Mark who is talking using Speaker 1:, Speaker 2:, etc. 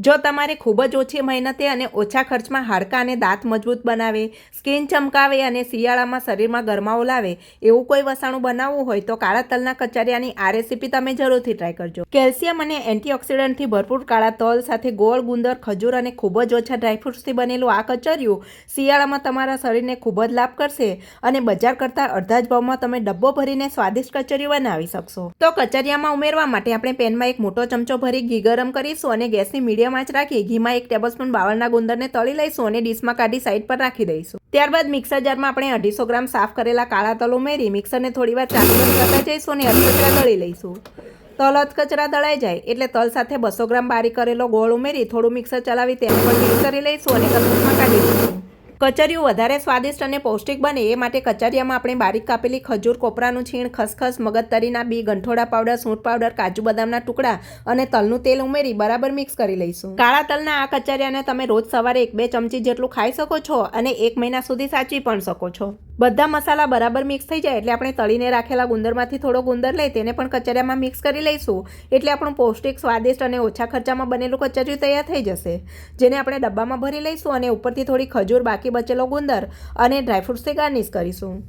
Speaker 1: જો તમારે ખૂબ જ ઓછી મહેનતે અને ઓછા ખર્ચમાં હાડકાં અને દાંત મજબૂત બનાવે, સ્કિન ચમકાવે અને શિયાળામાં શરીરમાં ગરમાવો લાવે, એવું કોઈ વસાણું બનાવવું હોય તો કાળા તલના કચરિયાની આ રેસીપી તમે જરૂરથી ટ્રાય કરજો. કેલ્શિયમ અને એન્ટીઓક્સિડન્ટથી ભરપૂર કાળા તલ સાથે ગોળ, ગુંદર, ખજૂર અને ખૂબ જ ઓછા ડ્રાયફ્રૂટ્સથી બનેલું આ કચરિયું શિયાળામાં તમારા શરીરને ખૂબ જ લાભ કરશે અને બજાર કરતાં અડધા જ ભાવમાં તમે ડબ્બો ભરીને સ્વાદિષ્ટ કચરિયું બનાવી શકશો. તો કચરિયામાં ઉમેરવા માટે આપણે પેનમાં એક મોટો ચમચો ભરી ઘી ગરમ કરીશું અને ગેસની મીડિયમ આંચ રાખી ઘીમાં એક ટેબલસ્પૂન બાવળના ગુંદરને તળી લઈશું અને ડીશમાં કાઢી સાઈડ પર રાખી દઈશું. ત્યારબાદ મિક્સર જારમાં આપણે અઢીસો ગ્રામ સાફ કરેલા કાળા તલ ઉમેરી મિક્સરને થોડીવાર ચાલુ કરતા જઈશું અને અધકચરા દળી લઈશું. તલ અધકચરા દળાઈ જાય એટલે તલ સાથે બસો ગ્રામ બારીક કરેલો ગોળ ઉમેરી થોડું મિક્સર ચલાવી તેને પણ મિક્સ કરી લઈશું અને કચરામાં કાઢી દઈશું. કચરિયું વધારે સ્વાદિષ્ટ અને પૌષ્ટિક બને એ માટે કચરિયામાં આપણે બારીક કાપેલી ખજૂર, કોપરાનું છીણ, ખસખસ, મગજતરીના બી, ગંઠોડા પાવડર, સૂંઠ પાવડર, કાજુ બદામના ટુકડા અને તલનું તેલ ઉમેરી બરાબર મિક્સ કરી લઈશું. કાળા તલના આ કચરિયાને તમે રોજ સવારે એક બે ચમચી જેટલું ખાઈ શકો છો અને એક મહિના સુધી સાચવી પણ શકો છો. બધા મસાલા બરાબર મિક્સ થઈ જાય એટલે આપણે તળીને રાખેલા ગુંદરમાંથી થોડો ગુંદર લઈ તેને પણ કચરિયામાં મિક્સ કરી લઈશું. એટલે આપણું પૌષ્ટિક, સ્વાદિષ્ટ અને ઓછા ખર્ચામાં બનેલું કચરિયું તૈયાર થઈ જશે. જેને આપણે ડબ્બામાં ભરી લઈશું અને ઉપરથી થોડી ખજૂર, બાકી બચેલો ગુંદર અને ડ્રાયફ્રૂટ્સથી ગાર્નિશ કરીશું.